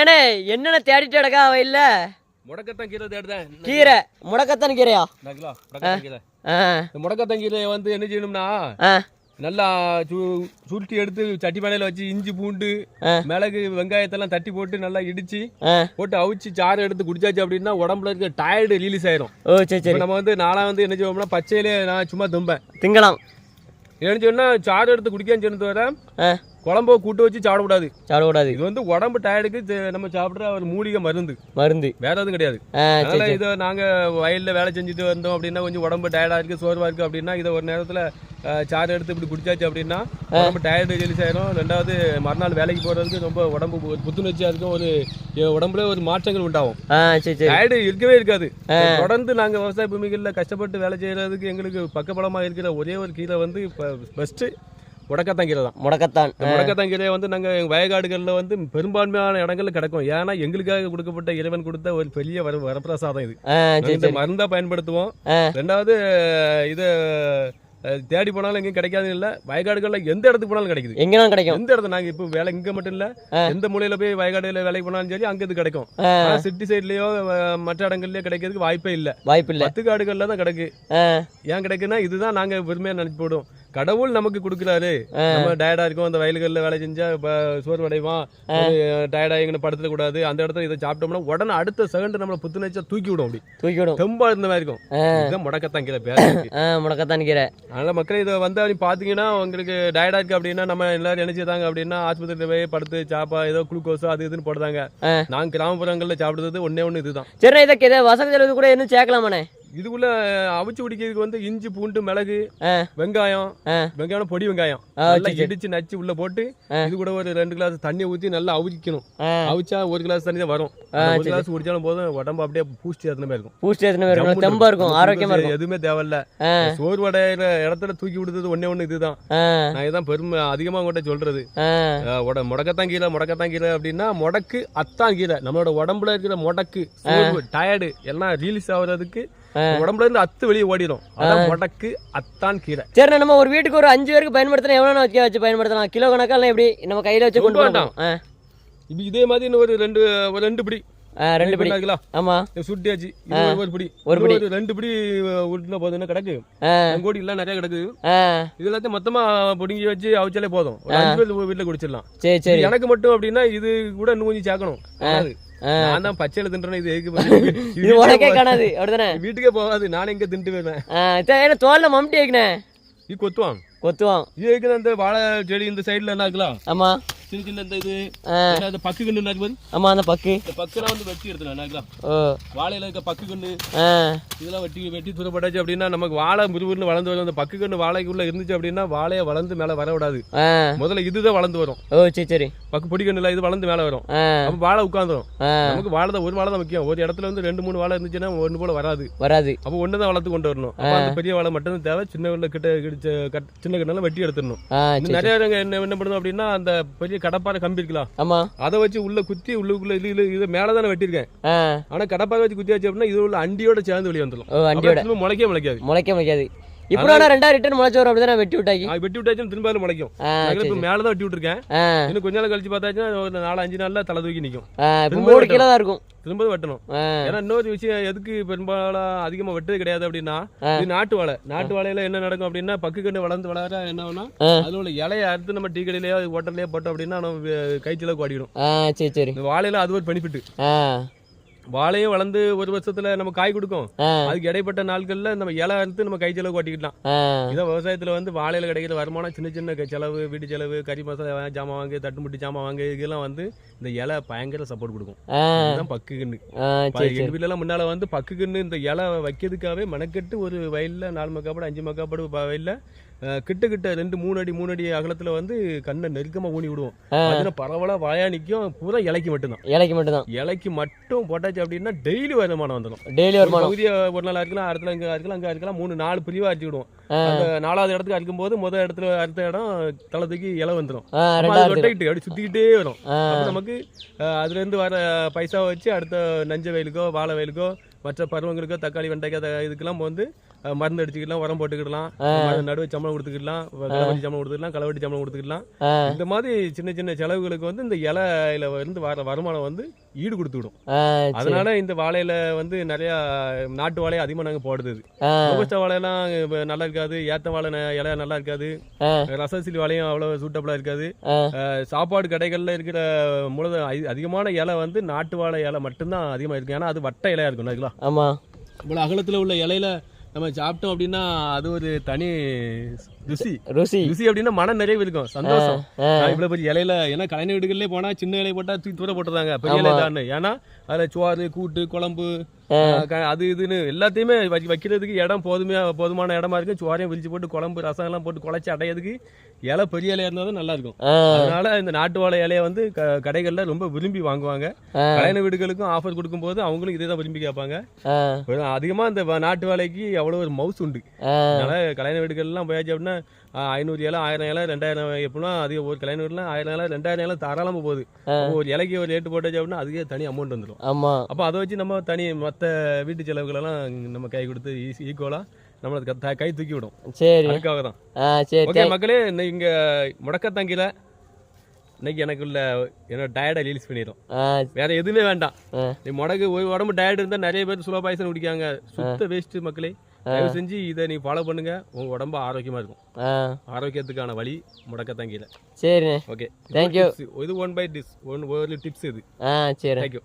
ஏனே என்னென்ன தேடிட்டு கிடக்கா இல்ல? முடக்கத்தான் கீரை தேடுதேன் கீரை. முடக்கத்தான் கீரையா? முடக்கத்தான் கீரை. வந்து என்ன செய்யணும்னா நல்லா சுருட்டி எடுத்து சட்டி பானையில வச்சு இஞ்சி பூண்டு. மிளகு வெங்காயத்தெல்லாம் தட்டி போட்டு நல்லா இடிச்சு போட்டு அவிச்சு சாறு எடுத்து குடிச்சாச்சு அப்படின்னா உடம்புல இருக்க டயர்டு ரிலீஸ் ஆயிரும். நம்ம வந்து நாளா வந்து என்ன செய்வோம்னா பச்சையிலே நான் சும்மா தும்பேன். திங்கலாம். என்ன சொன்னா சாறு எடுத்து குடிக்கான்னு சொன்னது வர குழம்பு கூட்டு வச்சு சாப்பிடக்கூடாது. சாப்பிடக்கூடாது. இது வந்து உடம்பு டயர்டுக்கு நம்ம சாப்பிட்ற ஒரு மூலிகை மருந்து. மருந்து. வேற எதுவும் கிடையாது. அதனால இதை நாங்க வயல்ல வேலை செஞ்சுட்டு வந்தோம் அப்படின்னா கொஞ்சம் உடம்பு டயர்டா இருக்கு சோர்வா இருக்கு அப்படின்னா இதை ஒரு நேரத்துல சாறு எடுத்து இப்படி குடிச்சாச்சு அப்படின்னா உடம்பு டயர்டு ரிலீஸ் ஆயிரும். ரெண்டாவது மறுநாள் வேலைக்கு போறதுக்கு ரொம்ப உடம்பு ஒரு புத்துணர்ச்சியா இருக்கும் ஒரு உடம்புல ஒரு மாற்றங்கள் உண்டாகும். டயர்டு இருக்கவே இருக்காது. தொடர்ந்து நாங்க விவசாய பூமிகளில் கஷ்டப்பட்டு வேலை செய்யறதுக்கு எங்களுக்கு பக்கபலமா இருக்கிற ஒரே ஒரு கீரை வந்து பெஸ்ட் முடக்கத்தான் கீரை தான். முடக்கத்தான். முடக்கத்தான் கீரையை வந்து நாங்க எங்க வயக்காடுகளில் வந்து பெரும்பான்மையான இடங்கள்ல கிடக்கும். ஏன்னா எங்களுக்காக கொடுக்கப்பட்ட இறைவன் கொடுத்த ஒரு பெரிய வர வரப்பிரசாதம் இது. இந்த சரி. மருந்தா பயன்படுத்துவோம். ரெண்டாவது இதை தேடி போனாலும் எங்கேயும் கிடைக்காது இல்ல. வயக்காடுகள்ல எந்த இடத்துக்கு போனாலும் கிடைக்குது. எங்கேனாலும் கிடைக்கும். எந்த இடத்துல நாங்க இப்போ வேலை இங்க மட்டும் இல்ல. எந்த மூலையில போய் வயக்காடுல வேலைக்கு போனாலும் சரி அங்க இது கிடைக்கும் சிட்டி சைட்லயோ மற்ற இடங்கள்லயோ கிடைக்கிறதுக்கு வாய்ப்பே இல்ல. வாய்ப்பு இல்லை பத்து காடுகள்ல தான் கிடக்கு. ஏன் கிடைக்குன்னா இதுதான் நாங்க பெருமையா நினைச்சு போடுவோம். கடவுள் நமக்கு கொடுக்குறாரு. நம்ம டயர்டா இருக்கும் அந்த வயல்களில் வேலை செஞ்சா சோர்வு அடைவான். டயர்டா எங்கன்னு படுத்துட கூடாது. அந்த இடத்துல இதை சாப்பிட்டோம்னா உடனே அடுத்த செகண்ட் நம்மள புத்துணர்ச்சியா தூக்கி விடும் அப்படி. தூக்கி விடும் தெம்பா இருந்த மாதிரி இருக்கும். ஆ. இதுதான் முடக்கத்தான் கீரை பேர் முடக்கத்தான் கீரை அதனால மக்கள் இதை வந்து அப்படி பாத்தீங்கன்னா உங்களுக்கு டயர்டா இருக்கு அப்படின்னா நம்ம எல்லாரும் என்ன செய்தாங்க அப்படின்னா ஆஸ்பத்திரியில போய் படுத்து சாப்பா ஏதோ குளுக்கோஸோ அது இதுன்னு போடுறாங்க. நாங்க கிராமப்புறங்கள்ல சாப்பிடுறது ஒண்ணே ஒண்ணு இதுதான். இதுக்கு இதை வசதி கூட இன்னும் சேர்க்கலாமாண்ணே? இதுக்குள்ள அவிச்சு குடிக்கிறதுக்கு வந்து இஞ்சி பூண்டு மிளகு வெங்காயம் வெங்காயம் பொடி வெங்காயம். நல்லா. இடிச்சு நச்சு உள்ள போட்டு. இது கூட ஒரு ரெண்டு கிளாஸ் தண்ணி ஊத்தி நல்லா அவிக்கணும். அவிச்சா ஒரு கிளாஸ் தண்ணி தான் வரும். ஒரு. கிளாஸ் குடிச்சாலும் போதும் உடம்பு அப்படியே பூஸ்டி எத்தனை இருக்கும். பூஸ்ட் எத்தனை இருக்கும். தெம்பா இருக்கும் ஆரோக்கியமா இருக்கும். எதுவுமே தேவையில்ல. ஆ. சோர்வடைகிற இடத்துல தூக்கி விடுறது ஒண்ணே ஒண்ணு இதுதான். நான் இதான் பெருமை அதிகமா உங்கள்கிட்ட சொல்றது. உட முடக்கத்தான் கீரை முடக்கத்தான் கீரை அப்படின்னா முடக்கு அத்தான் கீரை. நம்மளோட உடம்புல இருக்கிற முடக்கு டயர்டு எல்லாம் ரிலீஸ் ஆகுறதுக்கு. உடம்புல இருந்து அத்து வெளியே ஓடிடும் அதான் முடக்கு அத்தான் கீரை சரிண்ணே நம்ம ஒரு வீட்டுக்கு ஒரு அஞ்சு பேருக்கு பயன்படுத்தினா எவ்வளோ வச்சு வச்சு பயன்படுத்தலாம்? கிலோ கணக்காலாம் எப்படி? நம்ம கையில வச்சு கொண்டு வேண்டாம். இப்போ இதே மாதிரி இன்னும் ஒரு ரெண்டு ஒரு ரெண்டு பிடி. ரெண்டு பிடி? ஆமா. சுட்டியாச்சு. ஒரு- பிடி. ஒரு பிடி. ரெண்டு பிடி உருட்டுனா போதும். கிடக்கு? கோடி எல்லாம் நிறைய கிடக்கு. இது எல்லாத்தையும் மொத்தமா பிடுங்கி வச்சு அவிச்சாலே போதும். ஒரு அஞ்சு பேர் வீட்டுல குடிச்சிடலாம். சரி சரி. எனக்கு மட்டும் அப்படின்னா இது கூட இன்னும் கொஞ்சம் சேர்க்கணும். நான் தான் பச்சையில தின்றேன் இது எதுக்கு? இது உனக்கே வீட்டுக்கே காணாது அப்படிதானே. வீட்டுக்கே போகாது நானே எங்க தின்ட்டு ஏன்னா தோல்ல மம்டி வைக்கணே? இது கொத்துவான். கொத்துவான். இது எதுக்கு அந்த வாழை செடி இந்த சைடுல என்ன இருக்கலாம் ஆமா. சின்ன சின்ன இந்த இது ஆ. என்ன இந்த பக்கு கண்ணு என்ன இருக்கு ஆமா அந்த பக்கு. இந்த பக்கெல்லாம் வந்து வெட்டி எடுத்துலாம் வாழையில இருக்க பக்கு கண்ணு. இதெல்லாம் வெட்டி வெட்டி தூரப்பட்டாச்சு அப்படின்னா நமக்கு வாழை முருகுன்னு வளர்ந்து வரும். அந்த பக்கு கண்ணு வாழைக்குள்ள இருந்துச்சு அப்படின்னா வாழையை வளர்ந்து மேல வர விடாது. முதல்ல இதுதான் வளர்ந்து வரும். ஓ சரி சரி. பக்கு பொடி கண்ணுல இது வளர்ந்து மேல வரும். அப்ப வாழை உட்காந்துரும் நமக்கு வாழை தான் ஒரு வாழை தான் முக்கியம். ஒரு இடத்துல வந்து ரெண்டு மூணு வாழை இருந்துச்சுன்னா ஒன்று போல வராது. வராது. அப்போ ஒன்று தான் வளர்த்து கொண்டு வரணும். அந்த பெரிய வாழை மட்டும் தேவை. சின்ன கிட்ட சின்ன கண்ணெல்லாம் வெட்டி எடுத்துடணும். நிறைய என்ன என்ன பண்ணுவோம் அப்படின்னா அந்த பெரிய கடப்பாறை கம்பி இருக்கலாம் ஆமா. அதை வச்சு உள்ள குத்தி உள்ளுக்குள்ள இது இது இது மேலே தானே ஆ. ஆனா கடப்பாறை வச்சு குத்தியாச்சு அப்படின்னா இது உள்ள அண்டியோட சேர்ந்து வெளியே வந்துடும் திரும்ப முளைக்கவே முளைக்காது. முளைக்க முளைக்காது. இப்போ ஆனா ரெண்டா ரிட்டர்ன் முளைச்சு வரும் அப்படிதானே வெட்டி விட்டாக்கி. வெட்டி விட்டாச்சும் திரும்ப முளைக்கும். நான் இப்போ மேலே தான் வெட்டி விட்டுருக்கேன். இன்னும் கொஞ்ச நாள் கழிச்சு பார்த்தாச்சுன்னா நாலு அஞ்சு நாள்ல தலை தூக்கி நிற்கும் திரும்ப மூணு வெட்டணும். கிலோ தான் இருக்கும். திரும்ப வெட்டணும். ஆ. ஏன்னா இன்னொரு விஷயம் எதுக்கு பெரும்பாலும் அதிகமா வெட்டுறது கிடையாது அப்படின்னா. இது நாட்டு வாழை நாட்டு வாழையில என்ன நடக்கும் அப்படின்னா பக்கு கண்டு வளர்ந்து வளர என்ன ஆகும்னா. அதுல உள்ள இலையை அறுத்து நம்ம டீ கடையிலயோ ஹோட்டல்லையோ போட்டோம் அப்படின்னா நம்ம கைச்சலுக்கு ஓடிடும் ஆ சரி சரி. வாழையில அது ஒரு பெனிஃபிட் ஆ வாழையும் வளர்ந்து ஒரு வருஷத்துல நம்ம காய் கொடுக்கும். அதுக்கு இடைப்பட்ட நாட்கள்ல நம்ம இலை அறுத்து நம்ம கை செலவு ஓட்டிக்கலாம் ஆ. இதான் விவசாயத்துல வந்து வாழையில கிடைக்கிற வருமானம் சின்ன சின்ன செலவு வீட்டு செலவு கறி மசாலா ஜாமான் வாங்கு தட்டுமுட்டி ஜாமான் வாங்கு இதெல்லாம் வந்து இந்த இலை பயங்கர சப்போர்ட் கொடுக்கும். பக்கு கண்ணு எங்க வீட்டுல எல்லாம் முன்னால வந்து பக்கு கண்ணு இந்த இலை வைக்கிறதுக்காகவே மெனக்கெட்டு ஒரு வயல்ல நாலு மக்காப்படு அஞ்சு மக்காப்படு வயல்ல கிட்ட கிட்ட ரெண்டு மூணு அடி மூணு அடி அகலத்துல வந்து கண்ணை நெருக்கமா ஊனி விடுவோம். அதுல பரவலா வாயா நிக்கும் பூரா இலைக்கு மட்டும்தான். இலைக்கு மட்டும்தான். இலைக்கு மட்டும் போட்டாச்சு அப்படின்னா டெய்லி வருமானம் வந்துடும். டெய்லி ஒரு வருமானம். பகுதியை ஒரு நாள் அறுக்கலாம் அடுத்த இங்க அறுக்கலாம் அங்க அறுக்கலாம் மூணு நாலு பிரிவா அரிச்சு விடுவோம். அந்த நாலாவது இடத்துக்கு அறுக்கும் போது முதல் இடத்துல அடுத்த இடம் தலை தூக்கி இலை வந்துடும் ஆ ரெண்டாவது ரொட்டேட் அப்படி சுத்திக்கிட்டே வரும். நமக்கு அதுல இருந்து வர பைசா வச்சு அடுத்த நஞ்ச வயலுக்கோ வாழை வயலுக்கோ மற்ற பருவங்களுக்கோ தக்காளி வெண்டைக்காய் இதுக்கெல்லாம் வந்து மருந்து அடிச்சுக்கலாம் உரம் போட்டுக்கிடலாம் நடுவே சம்பளம் கொடுத்துக்கலாம் களவெட்டி சம்பளம் கொடுத்துக்கலாம் களவெட்டி சம்பளம் கொடுத்துக்கலாம் இந்த மாதிரி சின்ன சின்ன செலவுகளுக்கு வந்து இந்த இலையில இருந்து வர வருமானம் வந்து ஈடு சரி. அதனால இந்த வாழையில வந்து நிறைய நாட்டு வாழை அதிகமாக நாங்கள் போடுறது ஆ. ரோபஸ்டா வாழையெல்லாம் நல்லா இருக்காது ஏத்த வாழை இலை நல்லா இருக்காது ரசசிலி வாழையும் அவ்வளோ சூட்டபிளாக இருக்காது. சாப்பாடு கடைகளில் இருக்கிற அதி- அதிகமான இலை வந்து நாட்டு வாழை இலை மட்டும்தான் அதிகமாக இருக்கும். ஏன்னா அது வட்ட இலையா இருக்கும் அதுங்களா ஆமாம் இவ்வளோ அகலத்தில் உள்ள இலையில நம்ம சாப்பிட்டோம் அப்படின்னா அது ஒரு தனி ருசி. ருசி. ருசி அப்படின்னா மனம் நிறைவு இருக்கும். சந்தோஷம். இவ்வளவு பெரிய இலையில ஏன்னா கலைஞர் வீடுகளிலே போனா சின்ன இலை போட்டா தூக்கி தூர போட்டுறாங்க. பெரிய இலை தான் ஏன்னா அதுல சோறு கூட்டு குழம்பு அது இதுன்னு எல்லாத்தையுமே வைக்க- வைக்கிறதுக்கு இடம் போதுமையா போதுமான இடமா இருக்கும் சோறையும் விரிச்சு போட்டு குழம்பு ரசம் எல்லாம் போட்டு குழச்சி அடையிறதுக்கு இலை பெரிய இலையா இருந்தா தான் நல்லா இருக்கும். அதனால இந்த நாட்டு வாழை இலையை வந்து கடைகள்ல ரொம்ப விரும்பி வாங்குவாங்க. கல்யாண வீடுகளுக்கும் ஆஃபர் கொடுக்கும்போது அவங்களும் இதே தான் விரும்பி கேட்பாங்க. அதிகமா இந்த நாட்டு வாழைக்கு அவ்வளவு ஒரு மவுஸ் உண்டு. அதனால கல்யாண வீடுகள்லாம் போயாச்சு அப்படின்னா ஐநூறு இலை ஆயிரம் இலை ரெண்டாயிரம் எப்படின்னா அதிக ஒரு வீட்டில் ஆயிரம் இலை ரெண்டாயிரம் இலை தாராளமாக போகுது. ஒரு இலைக்கு ஒரு ரேட்டு போட்டாச்சு அப்படின்னா அதுக்கே தனி அமௌண்ட் வந்துடும். ஆமாம் அப்போ அதை வச்சு நம்ம தனி மற்ற வீட்டு செலவுகளெல்லாம் நம்ம கை கொடுத்து ஈஸி ஈக்குவலாக நம்மளை க- தூக்கி விடும். சரி. அதுக்காக தான். சரி ஓகே மக்களே இங்கே முடக்கத்தங்கில இன்னைக்கு எனக்கு உள்ள என்னோட டயர்டை ரிலீஸ் பண்ணிடும் வேற எதுவுமே வேண்டாம். நீ முடக்கு உடம்பு டயர்ட் இருந்தால் நிறைய பேர் சுலோ பாய்சன் குடிக்காங்க சுத்த வேஸ்ட் மக்களே. தயவு செஞ்சு இதை நீ ஃபாலோ பண்ணுங்க. உங்க உடம்பு ஆரோக்கியமா இருக்கும். ஆரோக்கியத்துக்கான வழி முடக்கத்தங்கில சரிண்ணே. Okay you. இது ஒன் பை டிஸ் ஒன் ஒரு டிப்ஸ் இது. ஆ சரி. தேங்க்யூ